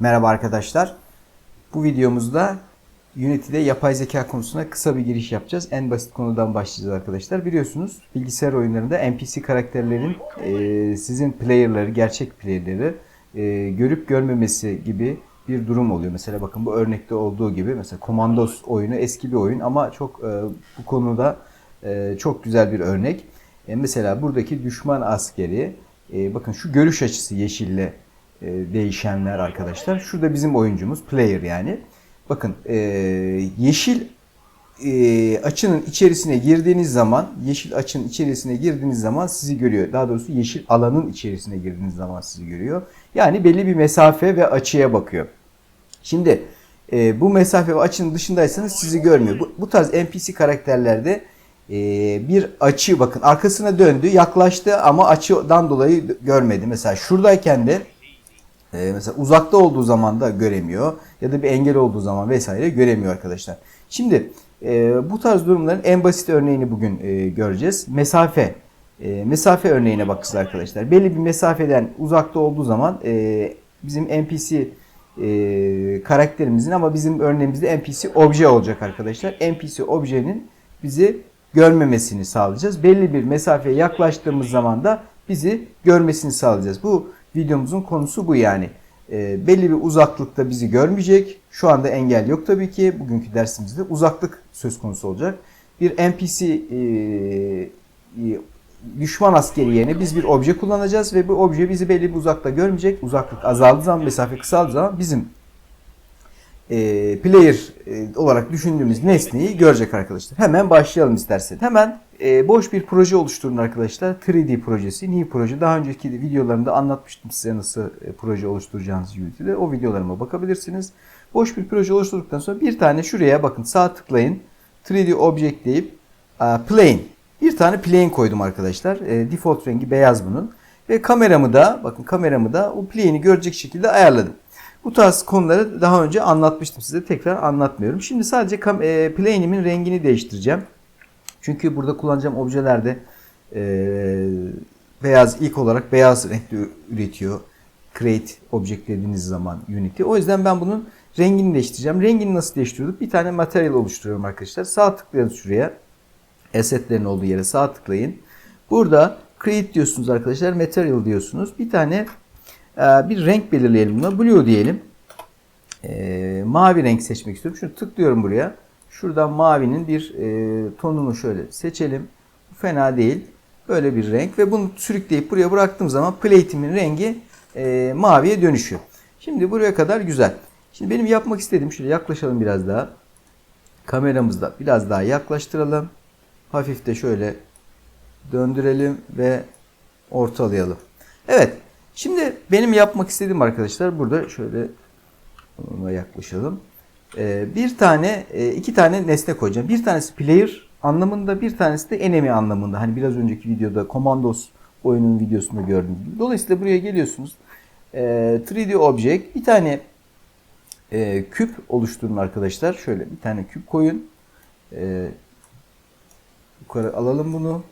Merhaba arkadaşlar. Bu videomuzda Unity'de yapay zeka konusuna kısa bir giriş yapacağız. En basit konudan başlayacağız arkadaşlar. Biliyorsunuz bilgisayar oyunlarında NPC karakterlerin e, sizin player'ları, gerçek player'ları e, görüp görmemesi gibi bir durum oluyor. Mesela bakın bu örnekte olduğu gibi mesela Commandos oyunu eski bir oyun ama çok e, bu konuda e, çok güzel bir örnek. E, mesela buradaki düşman askeri e, bakın şu görüş açısı yeşille değişenler arkadaşlar. Şurada bizim oyuncumuz player yani. Bakın e, yeşil e, açının içerisine girdiğiniz zaman yeşil açının içerisine girdiğiniz zaman sizi görüyor. Daha doğrusu yeşil alanın içerisine girdiğiniz zaman sizi görüyor. Yani belli bir mesafe ve açıya bakıyor. Şimdi e, bu mesafe ve açının dışındaysanız sizi görmüyor. Bu, bu tarz NPC karakterlerde e, bir açı bakın arkasına döndü yaklaştı ama açıdan dolayı görmedi. Mesela şuradayken de e, mesela uzakta olduğu zaman da göremiyor ya da bir engel olduğu zaman vesaire göremiyor arkadaşlar. Şimdi e, bu tarz durumların en basit örneğini bugün e, göreceğiz. Mesafe. E, mesafe örneğine bakacağız arkadaşlar. Belli bir mesafeden uzakta olduğu zaman bizim NPC karakterimizin ama bizim örneğimizde NPC obje olacak arkadaşlar. NPC objenin bizi görmemesini sağlayacağız. Belli bir mesafeye yaklaştığımız zaman da bizi görmesini sağlayacağız. Bu videomuzun konusu bu yani. E, belli bir uzaklıkta bizi görmeyecek. Şu anda engel yok tabii ki. Bugünkü dersimizde uzaklık söz konusu olacak. Bir NPC e, e, düşman askeri yerine biz bir obje kullanacağız ve bu obje bizi belli bir uzakta görmeyecek. Uzaklık azaldığı zaman, mesafe kısaldığı zaman bizim e, player e, olarak düşündüğümüz nesneyi görecek arkadaşlar. Hemen başlayalım isterseniz. Hemen e, boş bir proje oluşturun arkadaşlar. 3D projesi, New proje. Daha önceki videolarımda anlatmıştım size nasıl e, proje oluşturacağınızı Unity'de. O videolarıma bakabilirsiniz. Boş bir proje oluşturduktan sonra bir tane şuraya bakın sağ tıklayın. 3D Object deyip e, Plane. Bir tane plane koydum arkadaşlar. E, default rengi beyaz bunun. Ve kameramı da bakın kameramı da o plane'i görecek şekilde ayarladım. Bu tarz konuları daha önce anlatmıştım size. Tekrar anlatmıyorum. Şimdi sadece e, plane'imin rengini değiştireceğim. Çünkü burada kullanacağım objelerde e, beyaz ilk olarak beyaz renkte üretiyor. Create object dediğiniz zaman Unity. O yüzden ben bunun rengini değiştireceğim. Rengini nasıl değiştiriyorduk? Bir tane material oluşturuyorum arkadaşlar. Sağ tıklayın şuraya. Assetlerin olduğu yere sağ tıklayın. Burada create diyorsunuz arkadaşlar. Material diyorsunuz. Bir tane bir renk belirleyelim buna. Blue diyelim. E, mavi renk seçmek istiyorum. Şunu tıklıyorum buraya. Şuradan mavinin bir e, tonunu şöyle seçelim. Bu fena değil. Böyle bir renk ve bunu sürükleyip buraya bıraktığım zaman plate'imin rengi e, maviye dönüşüyor. Şimdi buraya kadar güzel. Şimdi benim yapmak istediğim şöyle yaklaşalım biraz daha. Kameramızda biraz daha yaklaştıralım. Hafif de şöyle döndürelim ve ortalayalım. Evet. Şimdi benim yapmak istediğim arkadaşlar burada şöyle ona yaklaşalım. Ee, bir tane, e, iki tane nesne koyacağım. Bir tanesi player anlamında, bir tanesi de enemy anlamında. Hani biraz önceki videoda Commandos oyunun videosunda gördüğünüz gibi. Dolayısıyla buraya geliyorsunuz. 3D Ee, Object bir tane e, küp oluşturun arkadaşlar. Şöyle bir tane küp koyun. E, yukarı alalım bunu.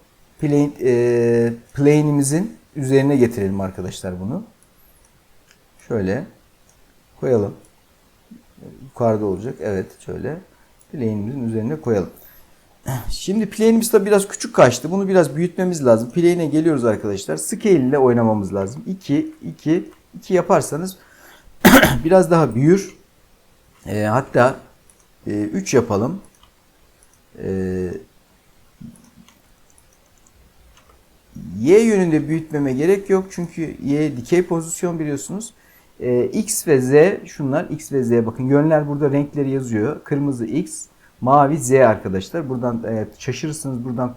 Plane, e, plane'imizin üzerine getirelim arkadaşlar bunu. Şöyle koyalım. Yukarıda olacak. Evet şöyle. Plane'imizin üzerine koyalım. Şimdi plane'imiz de biraz küçük kaçtı. Bunu biraz büyütmemiz lazım. Plane'e geliyoruz arkadaşlar. Scale ile oynamamız lazım. 2, 2, 2 yaparsanız biraz daha büyür. E, hatta 3 e, yapalım. E, Y yönünde büyütmeme gerek yok. Çünkü Y dikey pozisyon biliyorsunuz. E, X ve Z şunlar X ve Z bakın yönler burada renkleri yazıyor. Kırmızı X, mavi Z arkadaşlar. Buradan e, şaşırırsınız buradan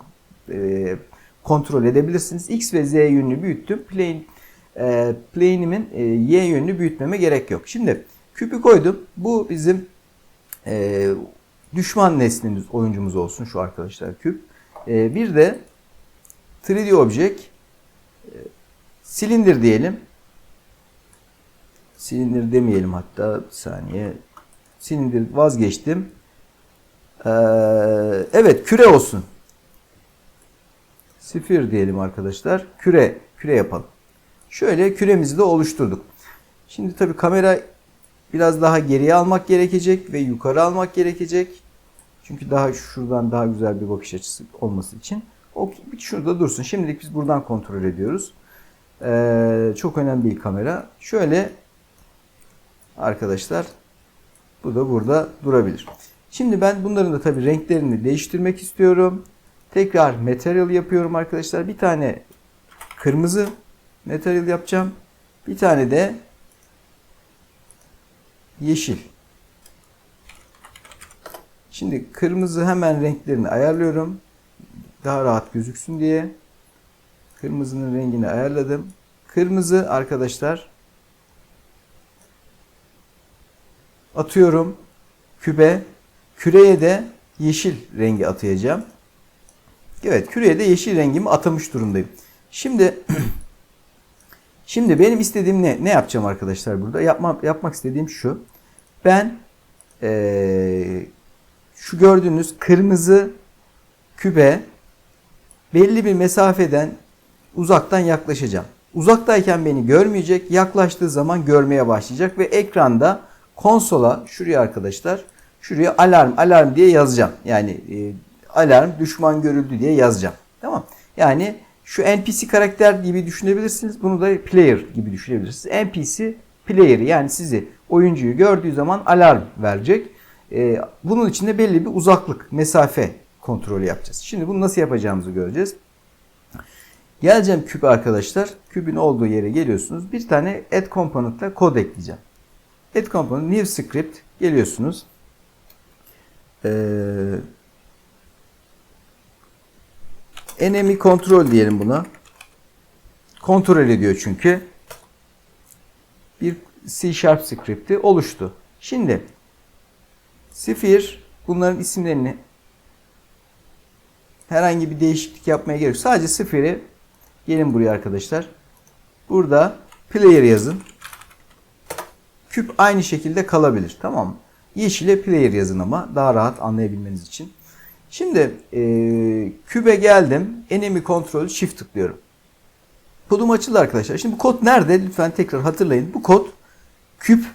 e, kontrol edebilirsiniz. X ve Z yönünü büyüttüm. Plane e, plane'imin e, Y yönünü büyütmeme gerek yok. Şimdi küpü koydum. Bu bizim e, düşman nesnemiz oyuncumuz olsun şu arkadaşlar küp. E, bir de 3D Object e, silindir diyelim. Silindir demeyelim hatta bir saniye. Silindir vazgeçtim. Ee, evet küre olsun. Sifir diyelim arkadaşlar. Küre, küre yapalım. Şöyle küremizi de oluşturduk. Şimdi tabii kamera biraz daha geriye almak gerekecek ve yukarı almak gerekecek. Çünkü daha şuradan daha güzel bir bakış açısı olması için. O şurada dursun. Şimdilik biz buradan kontrol ediyoruz. Ee, çok önemli bir kamera. Şöyle arkadaşlar bu da burada durabilir. Şimdi ben bunların da tabii renklerini değiştirmek istiyorum. Tekrar material yapıyorum arkadaşlar. Bir tane kırmızı material yapacağım. Bir tane de yeşil. Şimdi kırmızı hemen renklerini ayarlıyorum. Daha rahat gözüksün diye. Kırmızının rengini ayarladım. Kırmızı arkadaşlar atıyorum kübe. Küreye de yeşil rengi atayacağım. Evet küreye de yeşil rengimi atamış durumdayım. Şimdi şimdi benim istediğim ne? Ne yapacağım arkadaşlar burada? Yapma, yapmak istediğim şu. Ben ee, şu gördüğünüz kırmızı kübe belli bir mesafeden uzaktan yaklaşacağım. Uzaktayken beni görmeyecek, yaklaştığı zaman görmeye başlayacak ve ekranda konsola şuraya arkadaşlar şuraya alarm alarm diye yazacağım. Yani e, alarm düşman görüldü diye yazacağım. Tamam. Yani şu NPC karakter gibi düşünebilirsiniz. Bunu da player gibi düşünebilirsiniz. NPC player yani sizi oyuncuyu gördüğü zaman alarm verecek. E, bunun için de belli bir uzaklık, mesafe kontrolü yapacağız. Şimdi bunu nasıl yapacağımızı göreceğiz. Geleceğim küp arkadaşlar. Kübün olduğu yere geliyorsunuz. Bir tane add component'la kod ekleyeceğim. Add component new script geliyorsunuz. Ee, enemy control diyelim buna. Kontrol ediyor çünkü. Bir C Sharp script'i oluştu. Şimdi Sphere bunların isimlerini herhangi bir değişiklik yapmaya gerek yok. Sadece Sphere'i gelin buraya arkadaşlar. Burada player yazın. Küp aynı şekilde kalabilir. Tamam mı? Yeşile player yazın ama daha rahat anlayabilmeniz için. Şimdi e, kübe geldim. Enemy Control Shift tıklıyorum. Kodum açıldı arkadaşlar. Şimdi bu kod nerede? Lütfen tekrar hatırlayın. Bu kod küp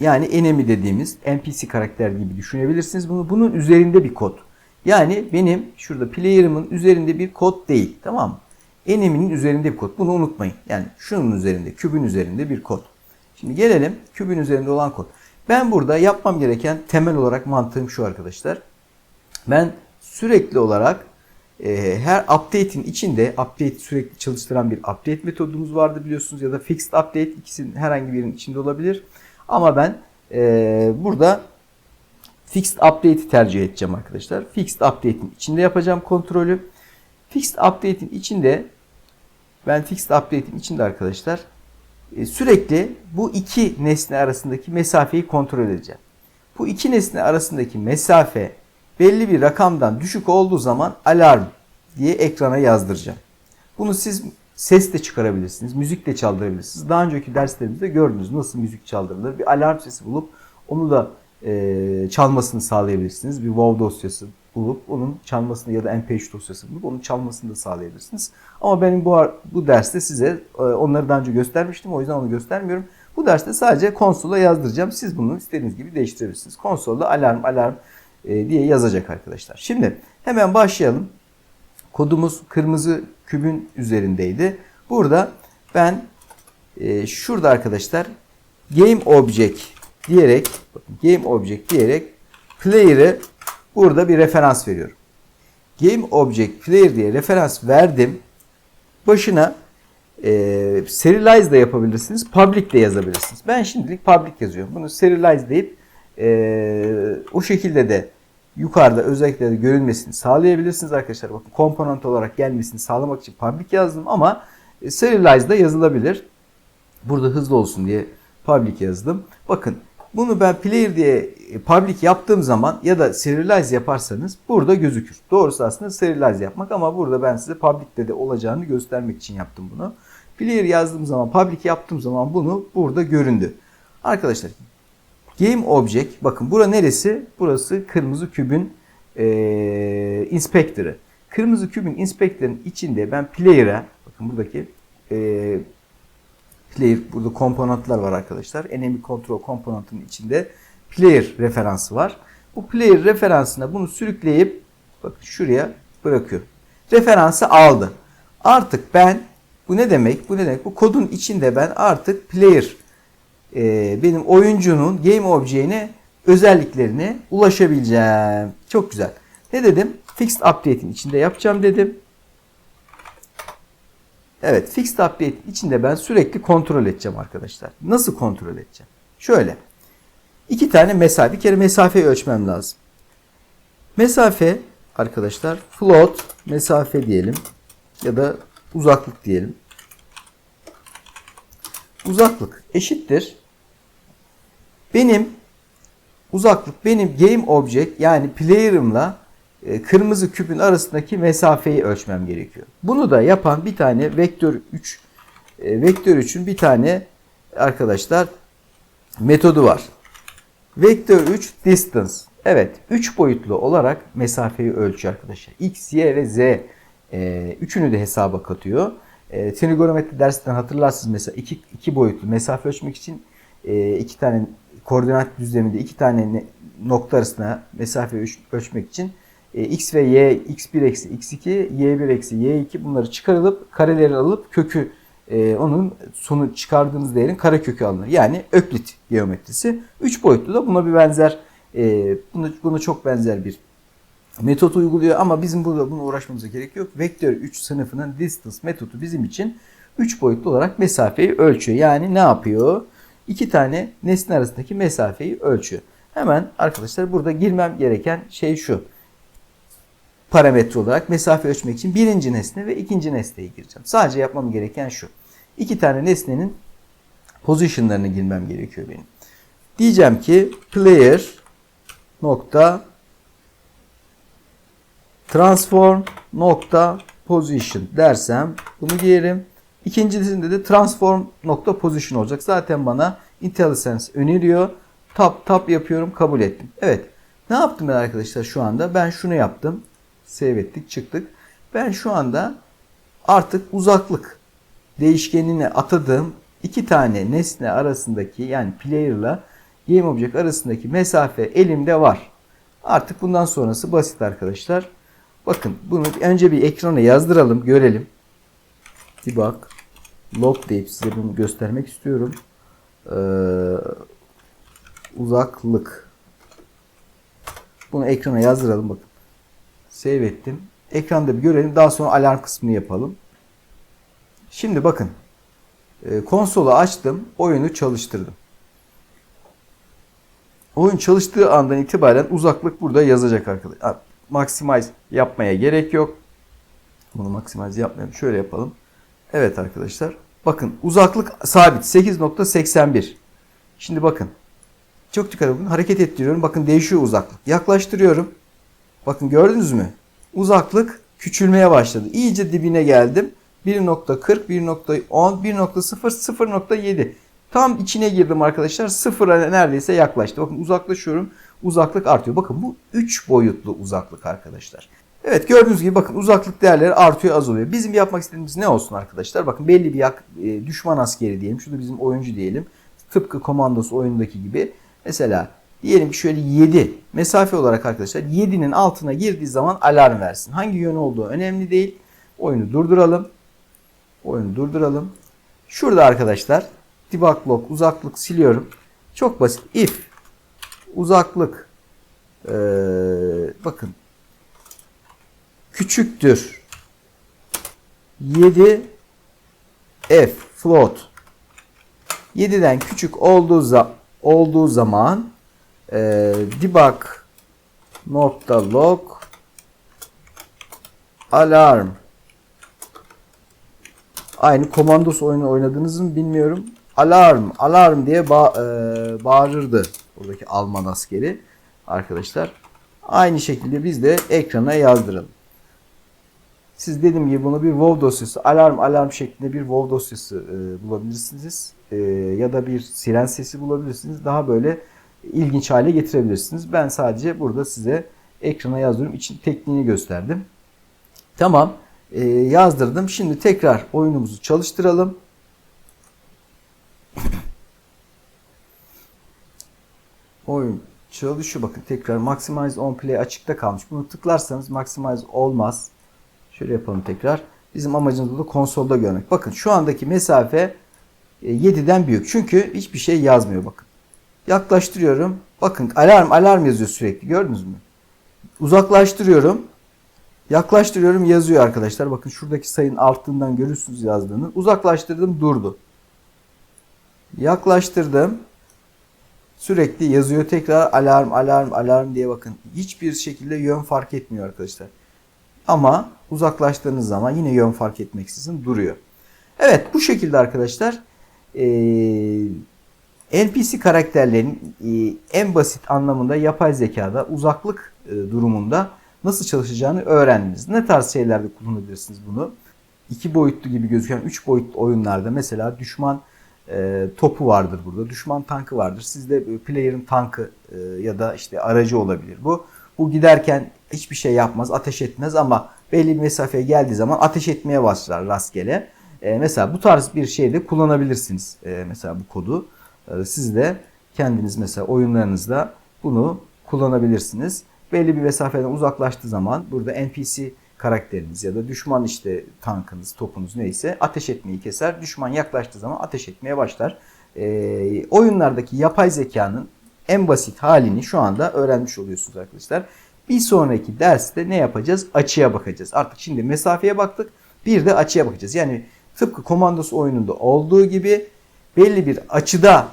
yani enemy dediğimiz NPC karakter gibi düşünebilirsiniz. Bunu bunun üzerinde bir kod. Yani benim şurada player'ımın üzerinde bir kod değil. Tamam mı? Enemy'nin üzerinde bir kod. Bunu unutmayın. Yani şunun üzerinde, kübün üzerinde bir kod. Şimdi gelelim kübün üzerinde olan kod. Ben burada yapmam gereken temel olarak mantığım şu arkadaşlar. Ben sürekli olarak e, her update'in içinde update sürekli çalıştıran bir update metodumuz vardı biliyorsunuz ya da fixed update ikisinin herhangi birinin içinde olabilir. Ama ben e, burada fixed update'i tercih edeceğim arkadaşlar. Fixed update'in içinde yapacağım kontrolü. Fixed update'in içinde ben fixed update'in içinde arkadaşlar e, sürekli bu iki nesne arasındaki mesafeyi kontrol edeceğim. Bu iki nesne arasındaki mesafe belli bir rakamdan düşük olduğu zaman alarm diye ekrana yazdıracağım. Bunu siz ses de çıkarabilirsiniz, müzik de çaldırabilirsiniz. Daha önceki derslerimizde gördünüz nasıl müzik çaldırılır. Bir alarm sesi bulup onu da e, çalmasını sağlayabilirsiniz. Bir WoW dosyası bulup onun çalmasını ya da MP3 dosyası bulup onun çalmasını da sağlayabilirsiniz. Ama benim bu bu derste size e, onları daha önce göstermiştim. O yüzden onu göstermiyorum. Bu derste sadece konsola yazdıracağım. Siz bunu istediğiniz gibi değiştirebilirsiniz. Konsolda alarm alarm e, diye yazacak arkadaşlar. Şimdi hemen başlayalım. Kodumuz kırmızı kübün üzerindeydi. Burada ben e, şurada arkadaşlar game object diyerek game object diyerek player'ı burada bir referans veriyorum. Game object player diye referans verdim. Başına e, serialize de yapabilirsiniz. Public de yazabilirsiniz. Ben şimdilik public yazıyorum. Bunu serialize deyip e, o şekilde de yukarıda özellikle de görülmesini sağlayabilirsiniz arkadaşlar. Bakın komponent olarak gelmesini sağlamak için public yazdım ama e, serialize de yazılabilir. Burada hızlı olsun diye public yazdım. Bakın bunu ben player diye e, public yaptığım zaman ya da serialize yaparsanız burada gözükür. Doğrusu aslında serialize yapmak ama burada ben size public'te de olacağını göstermek için yaptım bunu. Player yazdığım zaman, public yaptığım zaman bunu burada göründü. Arkadaşlar Game Object bakın bura neresi? Burası kırmızı kübün e, inspector'ı. Kırmızı kübün inspector'ın içinde ben player'a bakın buradaki e, player burada komponentler var arkadaşlar. Enemy control komponentinin içinde player referansı var. Bu player referansına bunu sürükleyip bakın şuraya bırakıyorum. Referansı aldı. Artık ben bu ne demek? Bu ne demek? Bu kodun içinde ben artık player e, benim oyuncunun game object'ine özelliklerine ulaşabileceğim. Çok güzel. Ne dedim? Fixed update'in içinde yapacağım dedim. Evet, fixed update içinde ben sürekli kontrol edeceğim arkadaşlar. Nasıl kontrol edeceğim? Şöyle. İki tane mesafe. Bir kere mesafeyi ölçmem lazım. Mesafe arkadaşlar float mesafe diyelim ya da uzaklık diyelim. Uzaklık eşittir. Benim uzaklık benim game object yani player'ımla kırmızı küpün arasındaki mesafeyi ölçmem gerekiyor. Bunu da yapan bir tane vektör 3 e, vektör 3'ün bir tane arkadaşlar metodu var. Vektör 3 distance. Evet, 3 boyutlu olarak mesafeyi ölçüyor arkadaşlar. X, Y ve Z e, üçünü de hesaba katıyor. E, trigonometri dersinden hatırlarsınız mesela iki, iki boyutlu mesafe ölçmek için e, iki tane koordinat düzleminde iki tane ne, nokta arasında mesafe ölç, ölçmek için e, x ve y, x1 eksi x2, y1 eksi y2 bunları çıkarılıp kareleri alıp kökü e, onun sonu çıkardığınız değerin kare kökü alınır. Yani Öklit geometrisi. 3 boyutlu da buna bir benzer e, buna, buna çok benzer bir metot uyguluyor ama bizim burada bunu uğraşmamıza gerek yok. Vektör 3 sınıfının distance metodu bizim için 3 boyutlu olarak mesafeyi ölçüyor. Yani ne yapıyor? İki tane nesne arasındaki mesafeyi ölçüyor. Hemen arkadaşlar burada girmem gereken şey şu. Parametre olarak mesafe ölçmek için birinci nesne ve ikinci nesneyi gireceğim. Sadece yapmam gereken şu. İki tane nesnenin positionlarını girmem gerekiyor benim. Diyeceğim ki player nokta transform nokta position dersem bunu giyerim. İkincisinde de transform nokta position olacak. Zaten bana IntelliSense öneriyor. Tap tap yapıyorum kabul ettim. Evet. Ne yaptım ben arkadaşlar şu anda? Ben şunu yaptım. Save çıktık. Ben şu anda artık uzaklık değişkenine atadığım iki tane nesne arasındaki yani player ile game object arasındaki mesafe elimde var. Artık bundan sonrası basit arkadaşlar. Bakın bunu önce bir ekrana yazdıralım görelim. Debug log deyip size bunu göstermek istiyorum. Ee, uzaklık. Bunu ekrana yazdıralım bakın. Save ettim. Ekranda bir görelim. Daha sonra alarm kısmını yapalım. Şimdi bakın. E, konsolu açtım. Oyunu çalıştırdım. Oyun çalıştığı andan itibaren uzaklık burada yazacak arkadaşlar. Maximize yapmaya gerek yok. Bunu maximize yapmayalım. Şöyle yapalım. Evet arkadaşlar. Bakın uzaklık sabit 8.81. Şimdi bakın. Çok dikkat edin. Hareket ettiriyorum. Bakın değişiyor uzaklık. Yaklaştırıyorum. Bakın gördünüz mü? Uzaklık küçülmeye başladı. İyice dibine geldim. 1.40, 1.10, 1.0, 0.7. Tam içine girdim arkadaşlar. Sıfıra neredeyse yaklaştı. Bakın uzaklaşıyorum. Uzaklık artıyor. Bakın bu 3 boyutlu uzaklık arkadaşlar. Evet gördüğünüz gibi bakın uzaklık değerleri artıyor azalıyor. Bizim yapmak istediğimiz ne olsun arkadaşlar? Bakın belli bir yak, e, düşman askeri diyelim. Şurada bizim oyuncu diyelim. Tıpkı komandos oyundaki gibi. Mesela diyelim ki şöyle 7 mesafe olarak arkadaşlar 7'nin altına girdiği zaman alarm versin. Hangi yön olduğu önemli değil. Oyunu durduralım. Oyunu durduralım. Şurada arkadaşlar debug log uzaklık siliyorum. Çok basit. If uzaklık ee, bakın küçüktür 7 f float 7'den küçük olduğu, za olduğu zaman e, debug nokta log alarm aynı komandos oyunu oynadınız mı bilmiyorum. Alarm, alarm diye ba e, bağırırdı buradaki Alman askeri arkadaşlar. Aynı şekilde biz de ekrana yazdıralım. Siz dediğim gibi bunu bir WoW dosyası, alarm alarm şeklinde bir WoW dosyası e, bulabilirsiniz. E, ya da bir siren sesi bulabilirsiniz. Daha böyle ilginç hale getirebilirsiniz. Ben sadece burada size ekrana yazdığım için tekniğini gösterdim. Tamam e, yazdırdım. Şimdi tekrar oyunumuzu çalıştıralım. Oyun çalışıyor. Bakın tekrar Maximize On Play açıkta kalmış. Bunu tıklarsanız Maximize olmaz. Şöyle yapalım tekrar. Bizim amacımız burada konsolda görmek. Bakın şu andaki mesafe e, 7'den büyük. Çünkü hiçbir şey yazmıyor bakın. Yaklaştırıyorum. Bakın alarm alarm yazıyor sürekli. Gördünüz mü? Uzaklaştırıyorum. Yaklaştırıyorum yazıyor arkadaşlar. Bakın şuradaki sayının altından görürsünüz yazdığını. Uzaklaştırdım durdu. Yaklaştırdım. Sürekli yazıyor tekrar alarm alarm alarm diye bakın. Hiçbir şekilde yön fark etmiyor arkadaşlar. Ama uzaklaştığınız zaman yine yön fark etmeksizin duruyor. Evet bu şekilde arkadaşlar eee, NPC karakterlerin eee, en basit anlamında yapay zekada uzaklık eee, durumunda nasıl çalışacağını öğrendiniz. Ne tarz şeylerde kullanabilirsiniz bunu? İki boyutlu gibi gözüken üç boyutlu oyunlarda mesela düşman e, topu vardır burada. Düşman tankı vardır. Sizde e, player'ın tankı e, ya da işte aracı olabilir bu. Bu giderken hiçbir şey yapmaz, ateş etmez ama belli bir mesafeye geldiği zaman ateş etmeye başlar rastgele. E, mesela bu tarz bir şeyde kullanabilirsiniz. E, mesela bu kodu. E, siz de kendiniz mesela oyunlarınızda bunu kullanabilirsiniz. Belli bir mesafeden uzaklaştığı zaman burada NPC karakteriniz ya da düşman işte tankınız, topunuz neyse ateş etmeyi keser. Düşman yaklaştığı zaman ateş etmeye başlar. Ee, oyunlardaki yapay zekanın en basit halini şu anda öğrenmiş oluyorsunuz arkadaşlar. Bir sonraki derste ne yapacağız? Açıya bakacağız. Artık şimdi mesafeye baktık. Bir de açıya bakacağız. Yani tıpkı komandos oyununda olduğu gibi belli bir açıda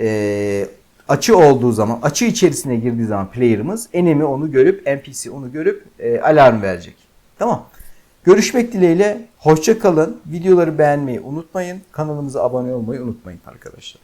e, açı olduğu zaman, açı içerisine girdiği zaman player'ımız enemy onu görüp, NPC onu görüp e, alarm verecek. Tamam. Görüşmek dileğiyle. Hoşça kalın. Videoları beğenmeyi unutmayın. Kanalımıza abone olmayı unutmayın arkadaşlar.